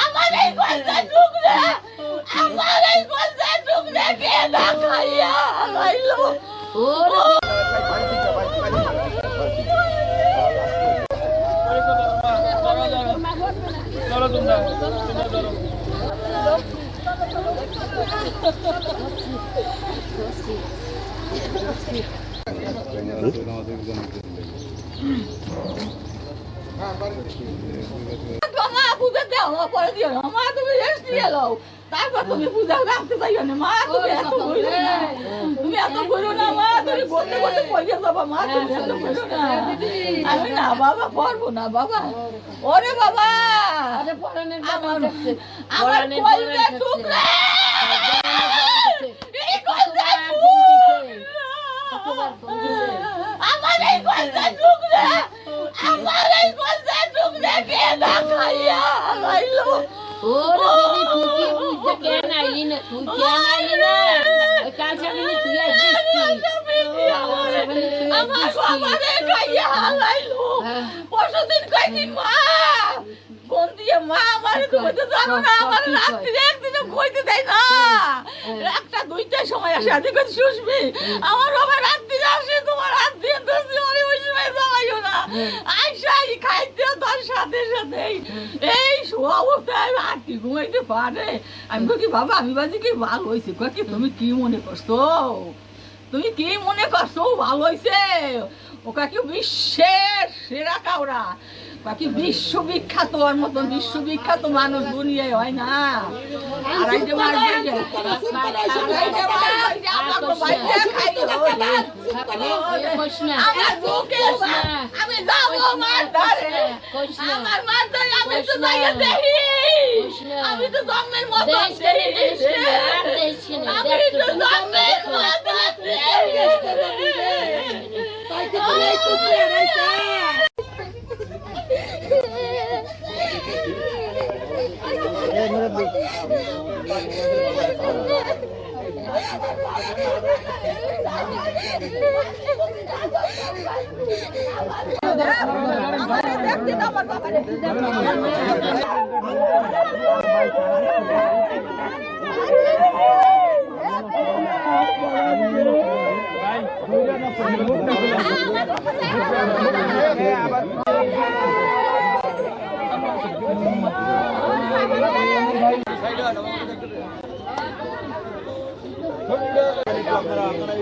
আমার এই পয়সা টুকরে আমার এই পয়সা টুকরে কে না খাইয়া লাইলো দাও পরে দিও না। মা তুমি রেস্ট নিয়ে লও তারপর তুমি পূজা রাখতে চাইও না। মা তুমি এত বইলো না। তুমি এত বইলো না মা তুমি বলতে বলতে পড়িয়ে যাবা মা তুমি এত বইলো না। আমি না বাবা পারব না বাবা। ওরে বাবা। আমার আমার কলজা টুকরা না খাইয়া খাইলো ওরে দিদি তুই কি বুঝতে কেন আইলি? না তুই কেন আইলি না ওই কাল সামনে তুই আসছিস আমার বাবারে খাইয়া হালাইলো পরশুদিন কয়েকদিন মা কোন দিয়ে মা আমারে তুমি তো জানো না আমার রাত্রি একদিনও কইতে দেয় না। একটা দুইটার সময় আসে আদি করে শুষবি আমার বাবা রাত্রি আসে তোমার হাত দিয়ে মানে ওই সময় জ্বালাইও না। আইসা এই খাইতে এই শোয়া অবস্থায় আমি আটটি ঘুমাইতে পারে আমি কি বাবা আমি বাজি কি ভালো হয়েছে কি তুমি কি মনে করছ? তুমি কি মনে করছ? ভালো হয়েছে ওকা কি বিশ্বের সেরা কাউরা বাকি বিশ্ববিখ্যাত ওর মতন বিশ্ববিখ্যাত মানুষ দুনিয়ায় হয় না। আর আমার বুকে আমি যাব মার ধরে আমার মার ধরে আমি তো। যাইয়া দেখি। আমি তো জন্মের মতো দেশ কেনে দেশ কেনে আর দেশ কেনে আমি দেখ তো তো আপনারা আপনারা